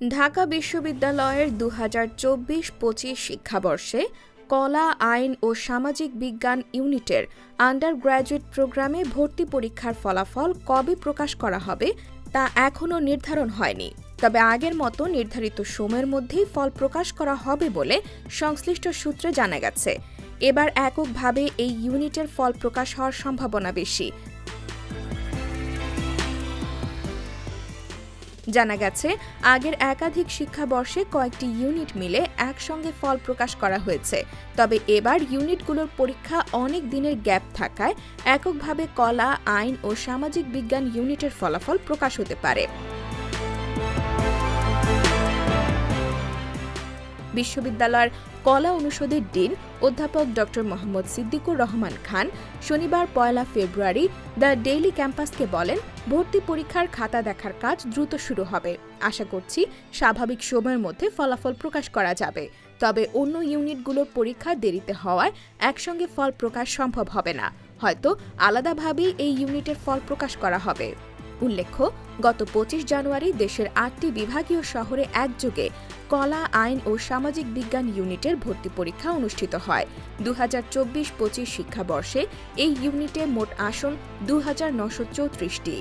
ঢাকা বিশ্ববিদ্যালয়ের দু হাজার চব্বিশ পঁচিশ শিক্ষাবর্ষে কলা, আইন ও সামাজিক বিজ্ঞান ইউনিটের আন্ডার গ্র্যাজুয়েট প্রোগ্রামে ভর্তি পরীক্ষার ফলাফল কবে প্রকাশ করা হবে তা এখনও নির্ধারণ হয়নি। তবে আগের মতো নির্ধারিত সময়ের মধ্যেই ফল প্রকাশ করা হবে বলে সংশ্লিষ্ট সূত্রে জানা গেছে। এবার এককভাবে এই ইউনিটের ফল প্রকাশ হওয়ার সম্ভাবনা বেশি। জানা গেছে, আগের একাধিক শিক্ষাবর্ষে কয়েকটি ইউনিট মিলে একসঙ্গে ফল প্রকাশ করা হয়েছে। তবে এবার ইউনিটগুলোর পরীক্ষা অনেক দিনের গ্যাপ থাকায়, এককভাবে কলা, আইন ও সামাজিক বিজ্ঞান ইউনিটের ফলাফল প্রকাশ হতে পারে। বিশ্ববিদ্যালয়ের কলা অনুষদের ডিন অধ্যাপক ড মোহাম্মদ সিদ্দিকুর রহমান খান শনিবার পয়লা ফেব্রুয়ারি দ্য ডেইলি ক্যাম্পাসকে বলেন, ভর্তি পরীক্ষার খাতা দেখার কাজ দ্রুত শুরু হবে। আশা করছি স্বাভাবিক সময়ের মধ্যে ফলাফল প্রকাশ করা যাবে। তবে অন্য ইউনিটগুলোর পরীক্ষা দেরিতে হওয়ায় একসঙ্গে ফল প্রকাশ সম্ভব হবে না। হয়তো আলাদাভাবেই এই ইউনিটের ফল প্রকাশ করা হবে। উল্লেখ্য, গত পঁচিশ জানুয়ারি দেশের আটটি বিভাগীয় শহরে একযোগে কলা, আইন ও সামাজিক বিজ্ঞান ইউনিটের ভর্তি পরীক্ষা অনুষ্ঠিত হয়। দু হাজার চব্বিশ পঁচিশ শিক্ষাবর্ষে এই ইউনিটে মোট আসন দু হাজার নশো চৌত্রিশটি।